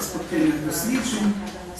перспективних досліджень,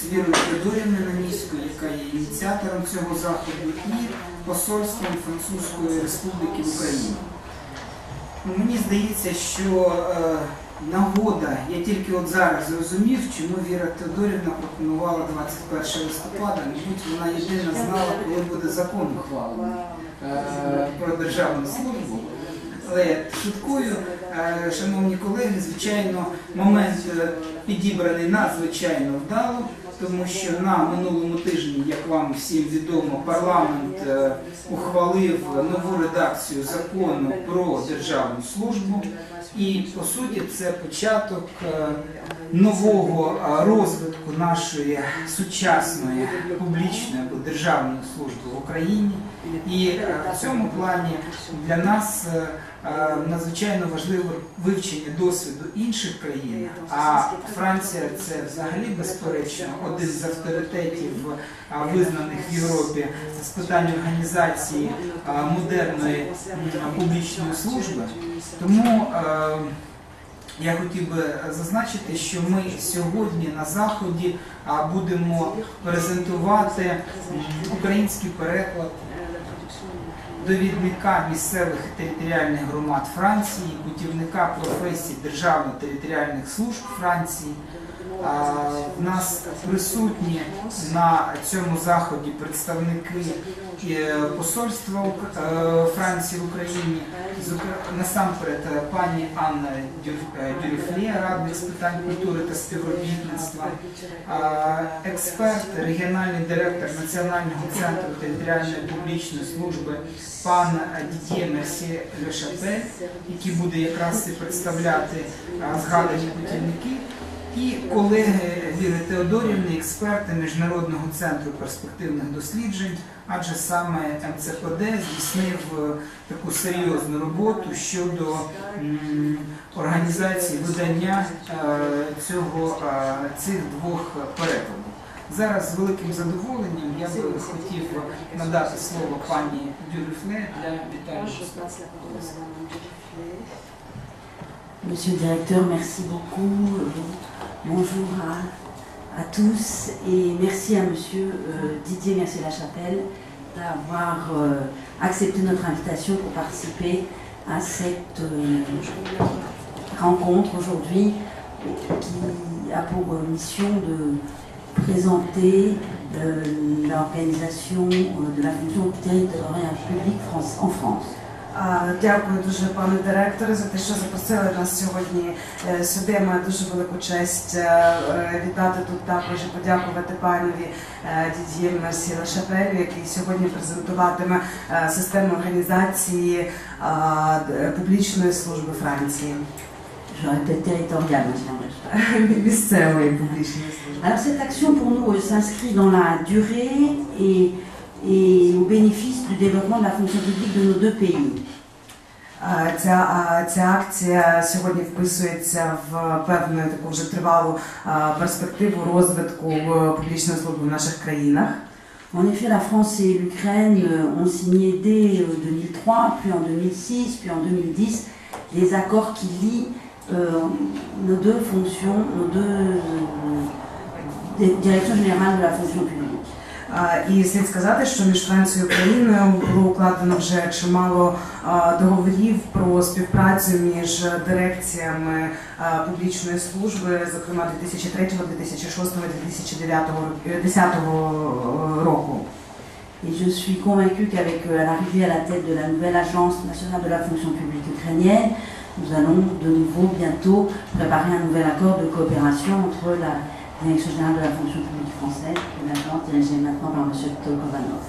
з Вірою Федорівною Нанівською, яка є ініціатором цього заходу, і посольством Французької Республіки в Україні. Ну, Мені здається, що е, нагода, я тільки от зараз зрозумів, чому Віра Теодорівна пропонувала 21 листопада, мабуть, вона єдина знала, коли буде закон ухвалений е, про державну службу. Але шуткую, е, шановні колеги, звичайно, момент е, підібраний надзвичайно вдало, тому що на минулому тижні, як вам всім відомо, парламент е, ухвалив нову редакцію закону про державну службу. І по суті це початок нового розвитку нашої сучасної публічної або державної служби в Україні. І в цьому плані для нас надзвичайно важливо вивчення досвіду інших країн. А Франція це взагалі безперечно один з авторитетів е, визнаних в Європі з питань організації е, модерної публічної служби. Тому е, я хотів би зазначити, що ми сьогодні на заході будемо презентувати український переклад довідника місцевих територіальних громад Франції, путівника професії державно-територіальних служб Франції. В нас присутні на цьому заході представники е, посольства е, Франції в Україні, насамперед е, пані Анна Дюр- е, радник з питань культури та співробітництва, експерт, регіональний директор Національного центру територіальної публічної служби пан Дідє Мерсі Лешапель, який буде якраз представляти згадані путівники. І колеги Віри Теодорівни, експерти Міжнародного центру перспективних досліджень, адже саме МЦПД здійснив е, таку серйозну роботу щодо організації видання е, цього, е, цих двох перекладів. Зараз з великим задоволенням я би хотів надати слово пані Дюрифле для вітання. Monsieur le directeur, merci beaucoup. Bonjour à, tous et merci à Monsieur euh, Didier Mercier-Lachapelle d'avoir euh, accepté notre invitation pour participer à cette euh, rencontre aujourd'hui qui a pour mission de présenter l'organisation de la fonction territoriale publique en France. Дякую дуже, пане директоре, за те, що запросили нас сьогодні е, сюди. Маю дуже велику честь е, е, вітати тут також і подякувати панові е, Дід'є Мерсі Лешапелю, який сьогодні презентуватиме систему організації публічної служби Франції, місцевої публічної служби. Alors cette action pour nous s'inscrit dans la durée et, et au bénéfice du développement de la fonction publique de nos deux pays. А, Ця, а, ця акція сьогодні вписується в певну таку вже тривалу а, перспективу розвитку е, публічної служби в наших країнах. En effet, la France et l'Ukraine euh, ont signé dès euh, 2003, puis en 2006, puis en 2010, des accords qui lient euh, nos deux fonctions, nos deux euh, di- directions générales de la fonction publique. І слід сказати, що між Францією і Україною було укладено вже чимало договорів про співпрацю між дирекціями публічної служби, зокрема 2003, 2006, 2009 10 року. Et je suis convaincue qu'avec euh, l'arrivée à la tête de la nouvelle Agence nationale de la fonction publique ukrainienne, nous allons de nouveau bientôt préparer un nouvel accord de coopération entre la Générale de la fonction publique française et dirigée maintenant par M. Tolkovanov.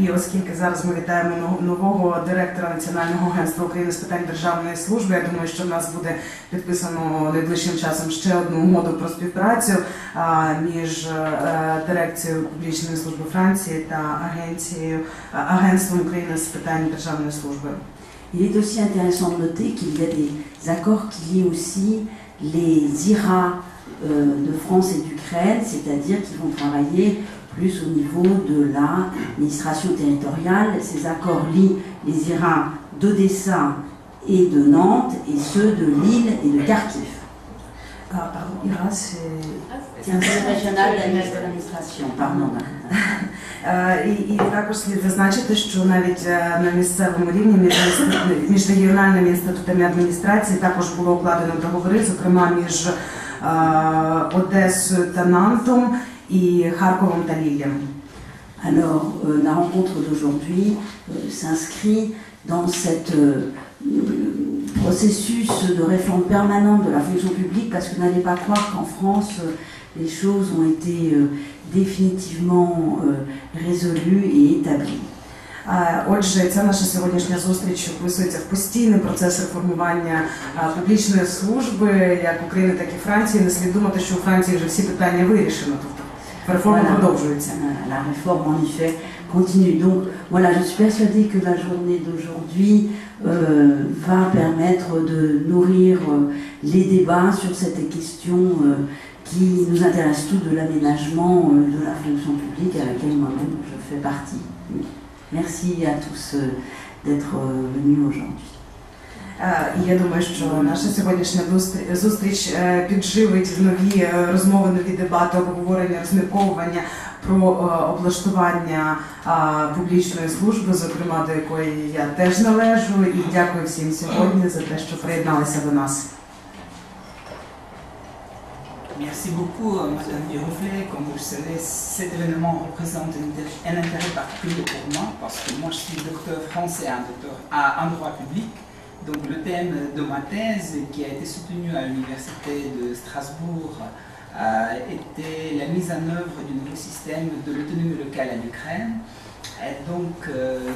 І оскільки зараз ми вітаємо нового директора Національного агентства України з питань державної служби, я думаю, що в нас буде підписано найближчим часом ще одну угоду про співпрацю між е, дирекцією публічної служби Франції та агенцією агентством України з питань державної служби. Il est aussi intéressant de noter qu'il y a des accords qui lient aussi les IRA de France et d'Ukraine, c'est-à-dire qu'ils vont travailler plus au niveau de l'administration territoriale. Ces accords lient les IRA d'Odessa et de Nantes et ceux de Lille et de Kharkiv. А, pardon, Іра, c'est- Conseil régional d'administration, pardon. Е, І, і також слід зазначити, що навіть е, на місцевому рівні між, інститут- між регіональними інститутами адміністрації також було укладено договори, зокрема між Odesseux Tanantum et Kharkovom Talilium. Alors, euh, la rencontre d'aujourd'hui euh, s'inscrit dans cet euh, processus de réforme permanente de la fonction publique, parce que n'allez pas croire qu'en France, euh, les choses ont été définitivement résolues et établies. Е, Отже, ця наша сьогоднішня зустріч вписується в постійний процес реформування е, публічної служби, як України, так і Франції. Не слід думати, що у Франції вже всі питання вирішено. Тобто реформа Voilà. продовжується. Euh, La réforme, en effet, continue. Donc, voilà, je suis persuadée que la journée d'aujourd'hui euh, va permettre de nourrir euh, les débats sur cette question euh, qui nous intéresse tous de l'aménagement euh, de la fonction publique à laquelle moi-même je fais partie. Merci à tous euh, d'être euh, venus aujourd'hui. Е, я думаю, що наша сьогоднішня зустрі- зустріч е, підживить нові е, розмови, нові дебати, обговорення, розмірковування про облаштування публічної служби, зокрема до якої я теж належу. І дякую всім сьогодні за те, що приєдналися до нас. Merci beaucoup, euh, Madame Biroflet. Comme vous le savez, cet événement représente un intér- un intérêt particulier pour moi parce que moi je suis docteur français en, docteur, à- en droit public. Donc le thème de ma thèse qui a été soutenu à l'Université de Strasbourg euh, était la mise en œuvre du nouveau système de l'autonomie locale en Ukraine. Donc, euh,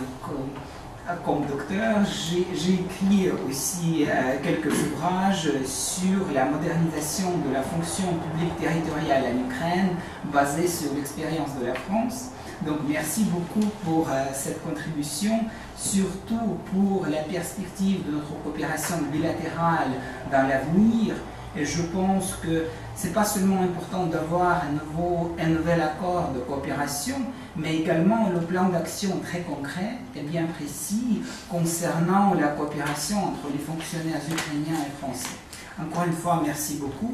comme, comme docteur, j'ai j'ai écrit aussi euh, quelques ouvrages sur la modernisation de la fonction publique territoriale en Ukraine, basée sur l'expérience de la France. Donc merci beaucoup pour euh, cette contribution, surtout pour la perspective de notre coopération bilatérale dans l'avenir. Et je pense que c'est pas seulement important d'avoir un, nouveau, un nouvel accord de coopération, mais également le plan d'action très concret et bien précis concernant la coopération entre les fonctionnaires ukrainiens et français. Encore une fois, merci beaucoup.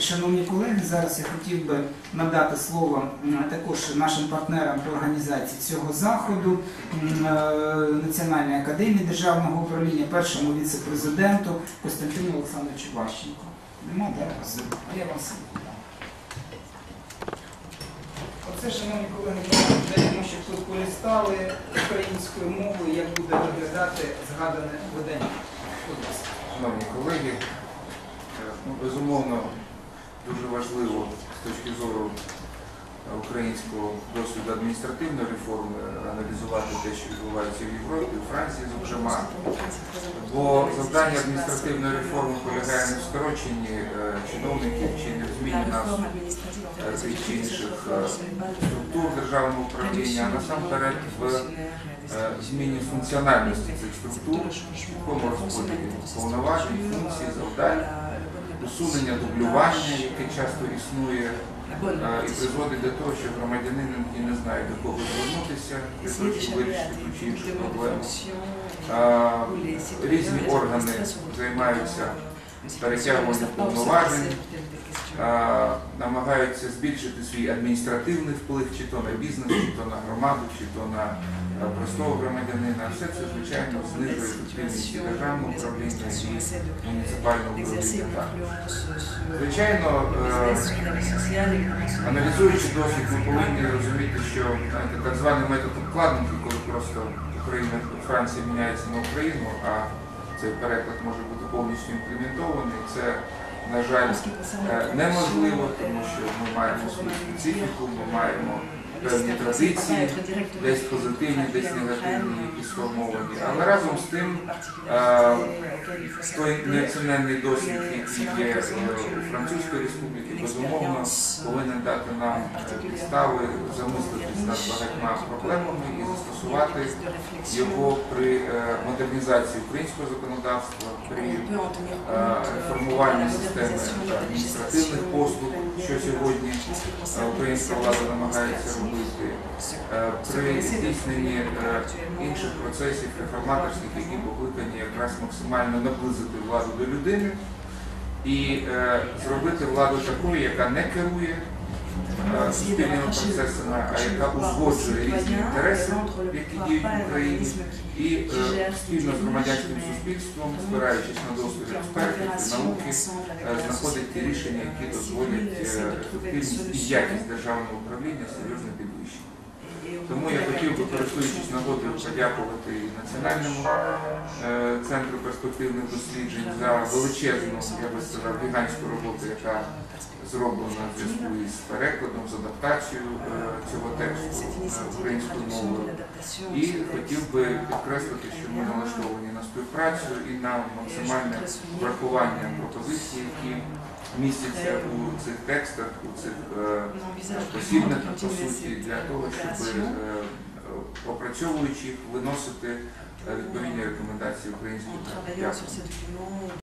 Шановні колеги, зараз я хотів би надати слово м, також нашим партнерам по організації цього заходу м, е, Національної академії державного управління, першому віце-президенту Костянтину Олександровичу Ващенко. Нема, так? Я вам слово. Оце, шановні колеги, даємо, щоб тут полістали українською мовою, як буде виглядати згадане видання. Шановні колеги, е, ну, безумовно, дуже важливо з точки зору українського досвіду адміністративної реформи аналізувати те, що відбувається в Європі, у Франції, зокрема. Бо завдання адміністративної реформи полягає в скороченні е, чиновників чи не в зміні нас е, тих чи інших е, структур державного управління, а насамперед в зміні функціональності цих структур, в якому розподілі повноважень, функцій, завдань, усунення дублювання, яке часто існує, і призводить до того, що громадянин і не знає, до кого звернутися, вирішити ту чи іншу проблему. Різні органи займаються перетягуванням повноважень, намагаються збільшити свій адміністративний вплив, чи то на бізнес, чи то на громаду, чи то на простого громадянина. Все це, звичайно, знижує ефективність державного управління і муніципального управління. Звичайно, е, аналізуючи досвід, ми повинні розуміти, що так званий метод обкладинки, коли просто Україна, Франція міняється на Україну, а цей переклад може бути повністю імплементований. Це, на жаль, е, неможливо, тому що ми маємо свою специфіку, ми маємо певні традиції, десь позитивні, десь негативні, які сформовані. Але разом з тим е, той неоціненний досвід, який є е, у Французької республіки, безумовно повинен дати нам е, підстави замислитись над багатьма проблемами і застосувати його при е, модернізації українського законодавства, при е, реформуванні системи адміністративних послуг, що сьогодні е, українська влада намагається робити, е, при здійсненні е, інших процесів реформаторських, які покликані якраз максимально наблизити владу до людини. і зробити владу такою, яка не керує е, суспільними процесами, а яка узгоджує різні інтереси, які діють в Україні, і е, спільно з громадянським суспільством, спираючись на досвід експертів і науки, е, знаходить ті рішення, які дозволять ефективність і якість державного управління серйозно підвищити. Тому я хотів би, користуючись нагодою, подякувати Національному центру перспективних досліджень за величезну, я би сказав, гігантську роботу, яка зроблена в зв'язку із перекладом, з адаптацією е, цього тексту е, українською мовою. І хотів би підкреслити, що ми налаштовані на співпрацю і на максимальне врахування пропозицій, які містяться у цих текстах, у цих е, посібниках, по суті, для того, щоб е, опрацьовуючи їх, виносити е, відповідні рекомендації українських.